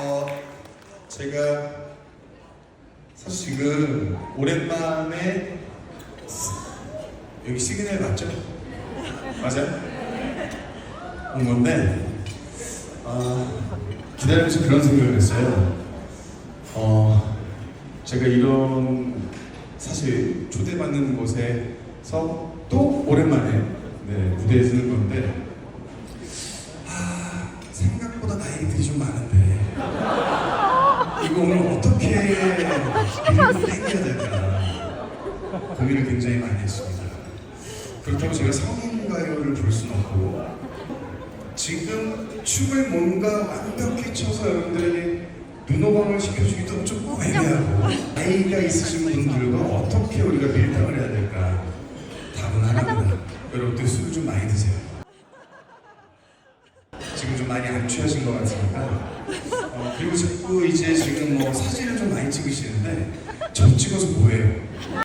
어, 제가 사실 지금 오랜만에 여기 시그널 맞죠? 맞아요? 온 건데 어, 기다리면서 그런 생각을 했어요. 어, 제가 이런 사실 초대받는 곳에서 또 오랜만에 네, 무대에 서는 건데 이거 오늘 어떻게 땡겨야 될까 고민을 굉장히 많이 했습니다. 그렇다고 제가 성인 가요를 부를 수는 없고 지금 춤을 뭔가 완벽히 춰서 여러분들에게 눈호강을 시켜주기도 조금 애매하고 나이가 있으신 분들과 어떻게 우리가 밀당을 해야 될까 답은 하나입니다. 여러분들 술을 좀 많이 드세요. 지금 좀 많이 안 취하신 것 같으니까 어, 그리고 자꾸 이제 지금 뭐 사진을 좀 많이 찍으시는데 저 찍어서 뭐해요?